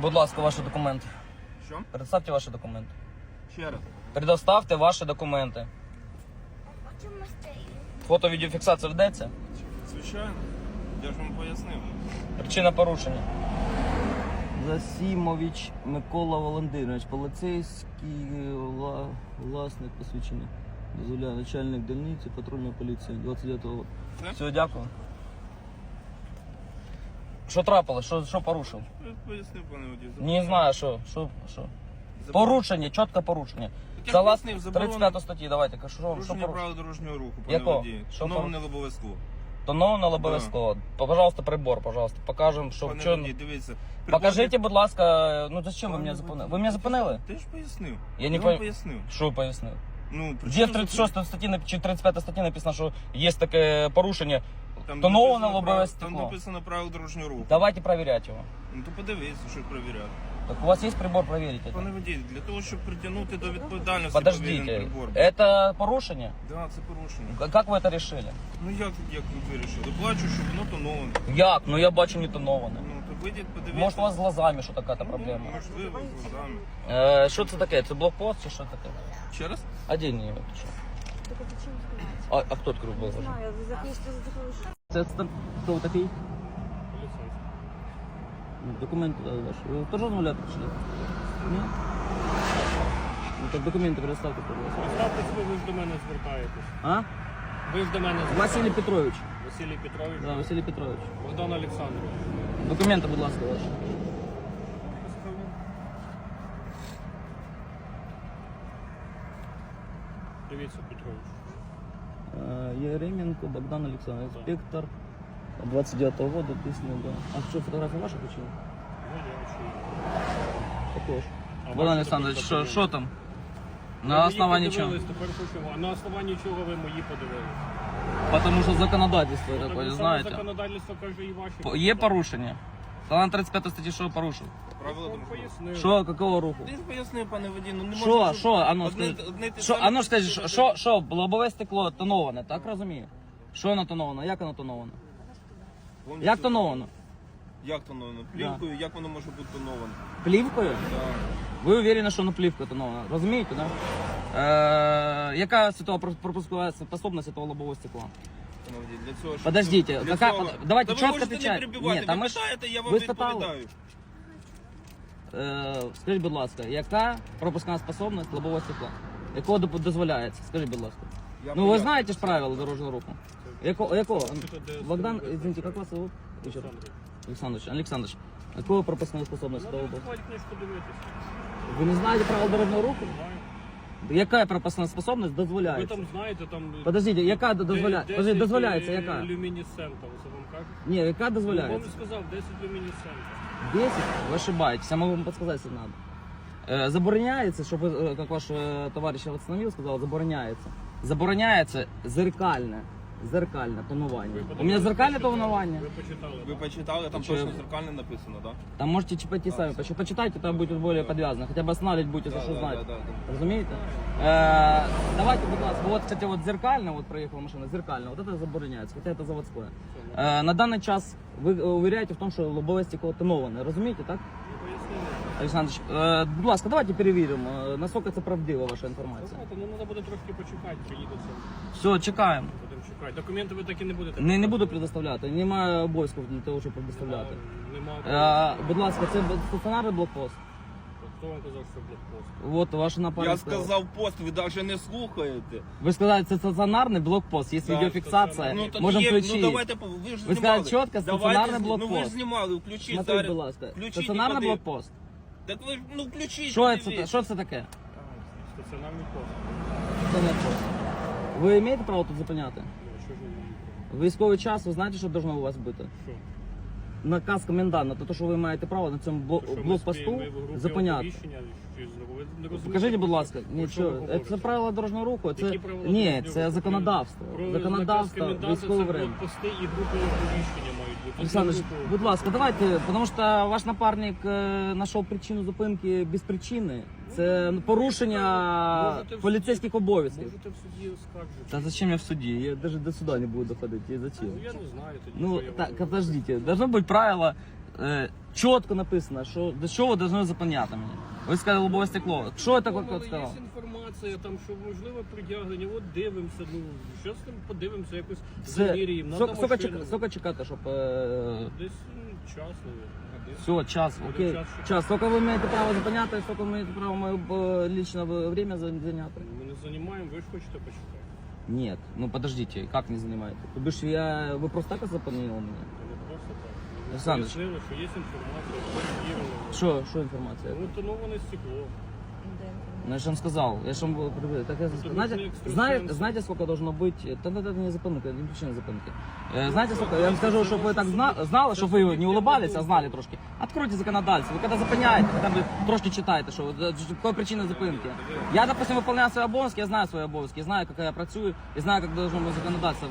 Будь ласка, ваші документи. Що? Представте ваші документи. Ще раз. Предоставте ваші документи. А чому стоїть? Фото-відеофіксація ведеться? Звичайно. Я ж вам пояснив. Причина порушення. Засімович Микола Володимирович, поліцейський вла- власник посвідчення. Дозволяє начальник дільниці патрульної поліції 29 року. Все? Все, дякую. Що трапилось? Що, що порушив? Пояснив, пане водій. Не знаю, що. Що, що? Порушення, чітке порушення. я пояснив, заборонено- 35 статті, давайте, кажу, що, що Порушення порушення? правил дорожнього руху, пане Якого? водій. Що Шановне лобове скло. Тоновано обов'язково. Пожалуйста, прибор, пожалуйста. Покажемо, що Пане що... водій, дивіться. Покажите, будь ласка, ну зачем ви Пане мене водій, зупинили? Ви мене зупинили? Ти ж пояснив. Я не вам пояснив. Що пояснив? Ну, Де причину в 36 статті нап- чи 35 статті написано, що є таке порушення? Там тоноване написано лобове прав- стекло. Там написано правил дорожнього руху. Давайте проверять його. Ну то подивіться, що перевіряти. Так у вас є прибор, проверите. Пане водій, для того, щоб притягнути до відповідальності Подождите, повинен прибор. это порушення? Да, це порушення. К- Как ви це решили? Ну як, як ви вирішили? Бачу, що воно тоноване. Як? Ну я бачу не тоноване. Ну то вийдіть, подивіться. Може у вас з глазами що така та Ну, проблема? Можливо, з глазами. Е, Що це таке? Це блокпост чи що таке? Ще раз? А де ні? А? А, хто відкрив Не блокпост? знаю, за книжку закрою. Це там хто такий? Ну, Документи дали ваші. Ви теж розмовляти прийшли? Ні? Ну так документи переставте, будь ласка. Представтесь ви, ви ж до мене звертаєтесь. А? Ви ж до мене Василій. Петрович. Василій Петрович. Да, Василій Петрович. Богдан Олександрович. Документи, будь ласка, ваші. Дивіться, Петрович. Е, Єременко Богдан Олександрович, інспектор 29-го года, пісня, да. А що, фотографія ваша почула? Ну, я чую. Також. А Богдан ваші Олександрович, такі що, подивились. що там? Ви На мої основанні чого? подивились, тепер хочемо. А на основанні чого ви мої подивились? Потому що законодательство Так таке, саме знаєте. Законодавство каже і ваші. По- Є порушення. Талант 35 статті що порушив? Правила дорожнього. Що, какого руху? Ти ж пояснив, пане водій, ну не Що, можна, що, а ну одне- скажи. одне й те Що, саме скажи, що, що, що, лобове стекло тоноване, так розумію? Що воно тоноване? Як воно тоноване? Повністю- Як тоновано? Як тоновано? Плівкою, як воно може бути тоновано? Плівкою? Да. Ви уверені, що воно плівка тонована? Розумієте, да? Е, яка світова про- пропускова способність цього лобового стекла? Пане водій, для цього, щоб- Подождите, для какая- цього- под- давайте Та ви чітко можете отвечать. не перебивати. Ні, та ви ми ж- питаєте, я вам ви спитали. відповідаю. Е, скажіть, будь ласка, яка пропускна способність лобового стекла? Якого доп- дозволяється? Скажіть, будь ласка. Я Ну, вы поясню. знаете же правила дорожного руху? Яко, якого? Це де- Богдан, це де- извините, как вас зовут? Еще раз. Олександрович. Александрович, Александрович, какую пропускную способность Надо того был? відкривати книжку дивитися. Вы не знаете правил дорожного руху? Знаю. Яка пропускна способність Ви дозволяється? там знаєте, там... Подождите, яка де- дозволяється? 10 Подождите, дозволяється, е, яка? люмінесцента, це вам кажуть? Ні, яка Я вам дозволяється? сказав, 10 люмінесцента. 10? Вы ошибаетесь, я могу вам подсказать, если надо. Э, забороняется, чтобы, э, как ваш э, товарищ остановил, сказал, забороняется. Забороняється зеркальне, зеркальне тонування. Ви У мене подивились, зеркальне почитали? тонування. Ви почитали. Ви почитали, там Чи- точно зеркально написано, так? Там можете чипати сами, поч- почитайте, там будет более подвязано. Хотя бы останавливать будете, за что знать. Разумеете? Э, давайте, будь ласка, вот, кстати, вот зеркально, вот проехала машина, зеркально, вот это забороняется, хотя это заводское. Э, на данный час вы э, уверяете в том, что лобовое стекло тоноване, розумієте, так? Ви. Олександрович, е, будь ласка, давайте перевіримо, е, наскільки це правдива ваша інформація. Ну треба буде трошки почекати, приїдеться. Все, чекаємо. Будемо чекати. Документи ви так і не будете. Не, не буду предоставляти, немає обов'язків для того, щоб предоставляти. Нема. Е, будь ласка, це стаціонарний блокпост. Хто вам казав, що блокпост? От ваша напарник. Я сказав пост, ви навіть не слухаєте. Ви сказали, це стаціонарний блокпост, є відеофіксація, Ну, так можемо є, включити. Ну давайте, по- ви ж Ви знімали. сказали чітко, Давайте, стаціонарний Ну ви блокпост. ж знімали, включіть Смотрите, зараз. будь ласка, Включіть стаціонарний блокпост. Так ви ж, ну включіть. Що це, що це таке? Стаціонарний пост. Стаціонарний блокпост. Ви маєте право тут зупиняти? Що ж ви мені? В військовий час ви знаєте, що должно у вас бути? Що? Наказ коменданта, то, що ви маєте право на цьому бло- Що ми блокпосту спіємо в групі зупиняти. оповіщення, чи знову? Ви не розумієте, Покажіть, будь ласка, ні, про що, ви це правила дорожнього руху, це Які правила ні, дорожнього це руху? законодавство. Про Законодавство, коменданта військове время. блокпости і групи оповіщення бути. Групи- будь ласка, давайте, тому що ваш напарник е, знайшов причину зупинки без причини. Це порушення Можете в поліцейських обов'язків. Можете в суді оскаржити. Та зачем я в суді? Я навіть до суда не буду доходити. Я зачем? Ну, я не знаю тоді, Ну, що я так, подождите. Должно быть правило Е, чітко написано, що до чого ви повинні зупиняти мене. Ви сказали лобове стекло. Що я але от сказав? Є інформація, там, що можливо притягнення, от дивимося, ну, зараз там подивимося, якось Все. заміряємо. Надо скільки, машину. чека- чекати, щоб... Е... Десь ну, час, наверное. Все, час, Буде окей. час, що- Час. Сколько ви маєте право зупиняти, скільки ви маєте право моє е, лічне время за- зайняти? Ми не займаємо, ви ж хочете почитати. Нет, ну подождите, как не занимаете? То бишь я... Вы просто так запомнили меня? Це не просто так. Ми Олександр. пояснили, що є інформація, перевірили. Что, что информация? Ну, тоноване стекло. Ну, я же вам сказал, я же вам говорю, так я, Ну, знаете, нужны экстрасенсы. знаете, знаете, сколько должно быть, да, да, да, не запомника, не причина запомники. Э, знаете, сколько, я вам скажу, чтобы вы так зна, знали, чтобы вы не улыбались, а знали трошки. Откройте законодательство, вы когда зупиняете, когда вы трошки читаете, что, вот, э, какая причина зупинки. Я, допустим, выполняю свои обовязки, я знаю свои обовязки, я знаю, как я працюю, и знаю, как должно быть законодательство.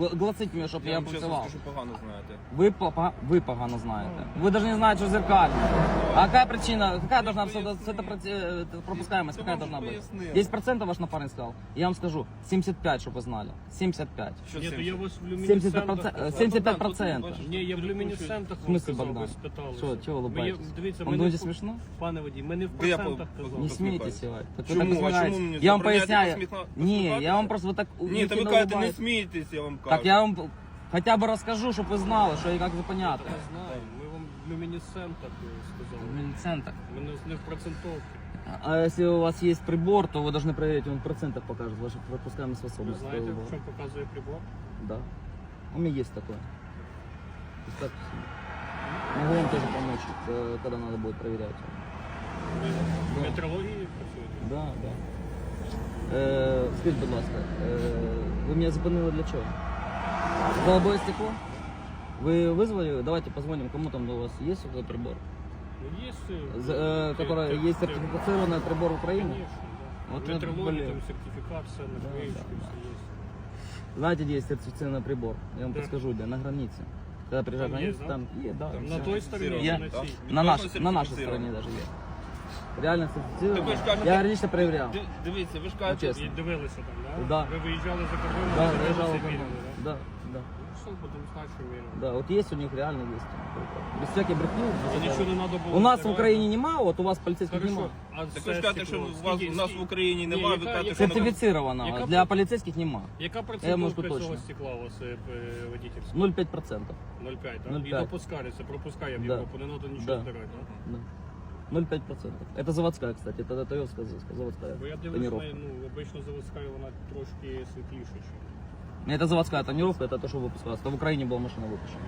э, гла- Гласить мне, чтобы Я я вам чесно працював. скажу, погано знаєте. Вы, пога- вы погано знаете. Вы даже не знаете, что зеркально. А какая причина, какая должна быть это, э, пропускаемость, Да какая вам должна же быть? пояснили. 10% ваш напарник сказал. Я вам скажу, 75, чтобы вы знали. 75. Що Ні, то 70? я вас в 75 люмінесцентах... процентов. 75 Богдан, тут, процентов. бачиш, Ні, я в люмінесцентах В вам смысле, сказав, Богдан? ви спиталися. Що, чого Ми є- улыбаетесь? Дивіться, Вам ми не дуже в- смешно? Пане водій, ми не в Де я процентах по- казали. Не посміхаюсь. смейтесь, Севай. Так вы Чому? так А чому посміхаєтесь. мені Я вам забороняєте поясняю. посміхна- Ні, я посміхатися? вам просто вот так Ні, то ви нехидно кажете, не улыбаюсь. смійтесь, я вам кажу. Так я вам хотя бы расскажу, чтобы вы знали, что и как зупиняти. Ми знаємо, ми вам в люмінесцентах е, сказали. Мінцентр. Ми не, не в процентовці. А если у вас есть прибор, то вы должны проверить, он в процентах покажет ваших пропускаемых Ви способностей. знаєте, в чому показує прибор? Да. У меня есть такое. Представьте себе. Могу вам тоже помочь, э, когда надо будет проверять. Ви в Да. метрології працюєте? Да, да. Е, скажіть, будь ласка, е, ви мене зупинили для чого? Голубое стекло? Вы вызвали? Давайте позвоним, кому там у вас есть такой прибор? Ну, є... З- э, который есть сертифицированный прибор Украины? Конечно, да. Вот В это, метрології, блин. там сертифікат, все на Да, книжці, да, все є. Знаете, где есть сертифицированный прибор? Я вам Да. подскажу, где? На границе. Когда приезжаешь на Там есть, границу, да? там есть, да. Там На всё. той стороні, Я- на цій. На, наш, Точно на нашей сертифицирован? стороне даже есть. Реально Так ви ж кажете- Я лично проверял. Ди- Дивіться, ви ж кажете, чесно. І дивилися там, да? Да. Ви виїжджали за кордон, Да, дивилися, заезжал в вірили, да? Да, да. Що будемо знати, що вірили. Да, вот есть у них реально есть. Без всяких брехни. А нічого не треба було. У нас в збирати? Україні нема, от у вас поліцейських Хорошо. нема. А так ви ж кажете, що у вас у нас в Україні Ні, немає, ви яка- кажете, яка що воно- Яка Для про- поліцейських нема. Яка Я процентовка цього точно. стекла у вас е, п- водительська? 0,5%. 0,5, так? 0,5. І допускається, пропускає в Да. Європу, не треба нічого Да. збирати, так? Да. 0,5%. Это заводская, кстати. Это Тойотская заводская Бо я дивлюсь, тонировка. ну, обично заводська, вона трошки світліша, ніж. Это заводская тонировка, это то, что выпускалось. Это в Украине была машина выпущена.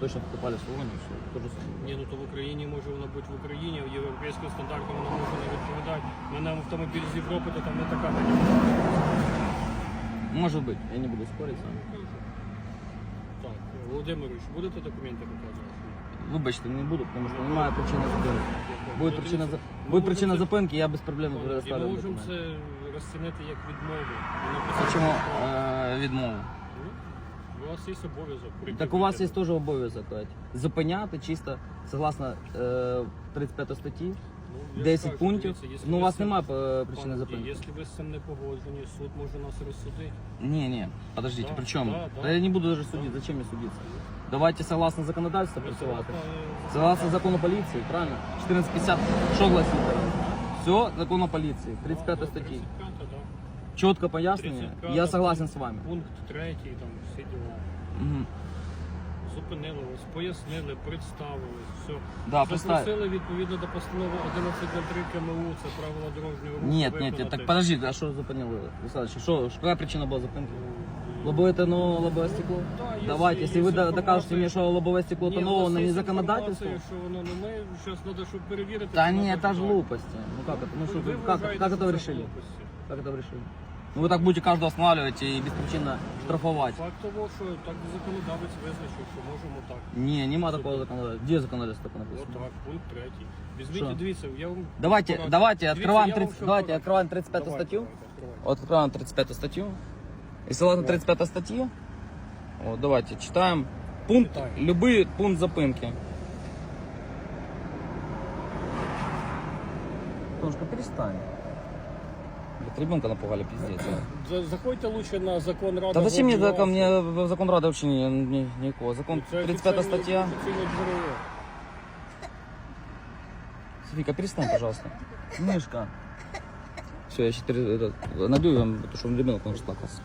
Точно покупали в салоне, все. То же самое. Ні, ну то в Україні може вона бути в Україні, а європейським стандартам вона може не відповідати. У мене автомобіль з Європи, то там не така Может быть, я не буду спорить с вами. Так, Володимирович, будете документи показувати? Вибачте, не буду, тому що немає причини зупинки. Буде Ну, причина, за- буде причина зупинки, я без проблем І ми предоставлю можемо документи. це розцінити як відмову. Чому е, відмову? Ну, У вас є обов'язок. Так у вас є теж обов'язок зупиняти чисто согласно е, 35 статті, Ну, я ж 10 кажу, пунктів. Ну у вас з немає е, причини зупинки. Якщо ви з цим не погоджені, суд може нас розсудити. Не, не, подождите, Да, при чем? да, Да, я не буду даже судить, зачем мне судиться? Давайте согласно законодательству працювати. согласно- Согласно закону полиции, правильно? 1450, что гласит? Все, закон о полиции, 35 Ну, статьи. 35, да. Четко пояснение, 35, я согласен с вами. Пункт третій, там всі діла. Мгм Зупинили вас, пояснили, представили, все. Да, представь. Запросили відповідно до постанови 11.03 КМУ, це правила дорожнього руху. Нет, нет, виконати. нет, так подожди, а что зупинили? Олександрович, Что, какая причина была зупинки? Лобовое тоно, лобовое стекло? Да, если Давайте, если есть вы до- информация- докажете мне, что лобовое стекло Ні, у тоновано нас не є законодательство. інформація, Що воно, ну, ми зараз треба, щоб перевірити. Да чи не, воно это же так. глупости. Ну как это? Ну Ви- что, ви как, вважаєте, как що это вы це решили? глупості. Как это вы решили? Ну вы так будете каждого останавливать и беспричинно штрафовать. Факт того, що так законодавець визначив, що можемо так. Не, нема такого законодательства. Где законодательство так написано? Отак, пункт третій. Візьміть, Що? дивіться, я вам Давайте, пораджу. давайте Дивіться, открываем я вам 30, що давайте пораджу. открываем 35 Давайте, статью. давайте, відкривайте. Вот открываем 35 статью. И согласно 35 статьи, вот давайте читаем пункт, Читаем. любый пункт запинки. Тонушка, перестань. Ребенка напугали, пиздец. За- Заходьте лучше на закон Ради. Да зачем мне закон, мне закон Рады вообще ни, ни, никакого. Закон Це 35 офіційне- статья. офіційне джерело. Софика, перестань, пожалуйста. Мышка. Все, я сейчас набью вам, потому что ребенок может плакаться.